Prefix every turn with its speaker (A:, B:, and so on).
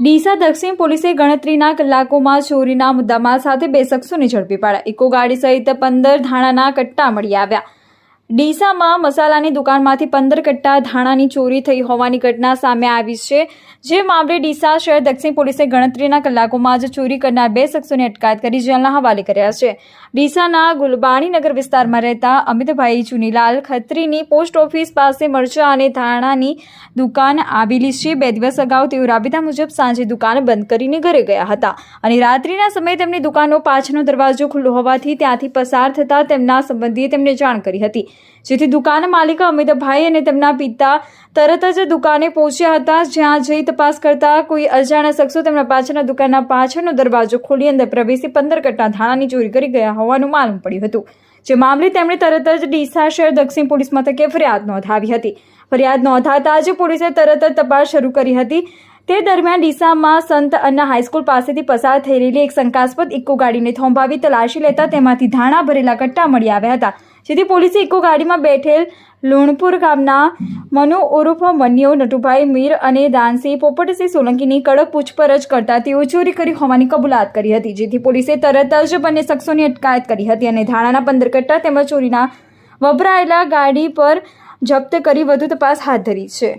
A: ડીસા દક્ષિણ પોલીસે ગણતરીના કલાકોમાં ચોરીના મુદ્દામાં સાથે બે શખ્સોને ઝડપી પાડ્યા. ઇકો ગાડી સહિત પંદર ધાણાના કટ્ટા મળી આવ્યા. ડીસામાં મસાલાની દુકાનમાંથી પંદર કટ્ટા ધાણાની ચોરી થઈ હોવાની ઘટના સામે આવી છે. જે મામલે ડીસા શહેર દક્ષિણ પોલીસે ગણતરીના કલાકોમાં જ ચોરી કરનાર બે શખ્સોની અટકાયત કરી જેલના હવાલે કર્યા છે. ડીસાના ગુલબાણીનગર વિસ્તારમાં રહેતા અમિતભાઈ ચુનીલાલ ખત્રીની પોસ્ટ ઓફિસ પાસે મરચા અને ધાણાની દુકાન આવેલી છે. બે દિવસ અગાઉ તેઓ રાબેતા મુજબ સાંજે દુકાન બંધ કરીને ઘરે ગયા હતા અને રાત્રિના સમયે તેમની દુકાનનો પાછળનો દરવાજો ખુલ્લો હોવાથી ત્યાંથી પસાર થતાં તેમના સંબંધીએ તેમને જાણ કરી હતી. જેથી દુકાન માલિક અમિતભાઈ અને તેમના પિતા તરત જ દુકાને પહોંચ્યા હતા. જ્યાં જઈ તપાસ કરતા કોઈ અજાણ્યા શખ્સો તેમના પાછળના દુકાનના પાછળનો દરવાજો ખોલી અંદર પ્રવેશી પંદર કટ્ટા ધાણાની ચોરી કરી ગયા હોવાનું માલુમ પડ્યું હતું. જે મામલે તેમણે તરત જ ડીસા શહેર દક્ષિણ પોલીસ મથકે ફરિયાદ નોંધાવી હતી. ફરિયાદ નોંધાતા જ પોલીસે તરત જ તપાસ શરૂ કરી હતી. તે દરમિયાન ડીસામાં સંત અન્ના હાઈસ્કૂલ પાસેથી પસાર થઈ રહેલી એક શંકાસ્પદ ઇકો ગાડીને થોંભાવી તલાશી લેતા તેમાંથી ધાણા ભરેલા કટ્ટા મળી આવ્યા હતા. જેથી પોલીસે ઇકો ગાડીમાં બેઠેલ લુણપુર ગામના મનુ ઉર્ફ, મન્યો, નટુભાઈ, મીર અને દાનસિંહ પોપટસિંહ સોલંકીની કડક પૂછપરછ કરતા તેઓ ચોરી કરી હોવાની કબૂલાત કરી હતી, જેથી પોલીસે તરત જ બંને શખ્સોની અટકાયત કરી હતી અને ધાણાના પંદર કટ્ટા તેમજ ચોરીના વપરાયેલા ગાડી પર જપ્ત કરી વધુ તપાસ હાથ ધરી છે.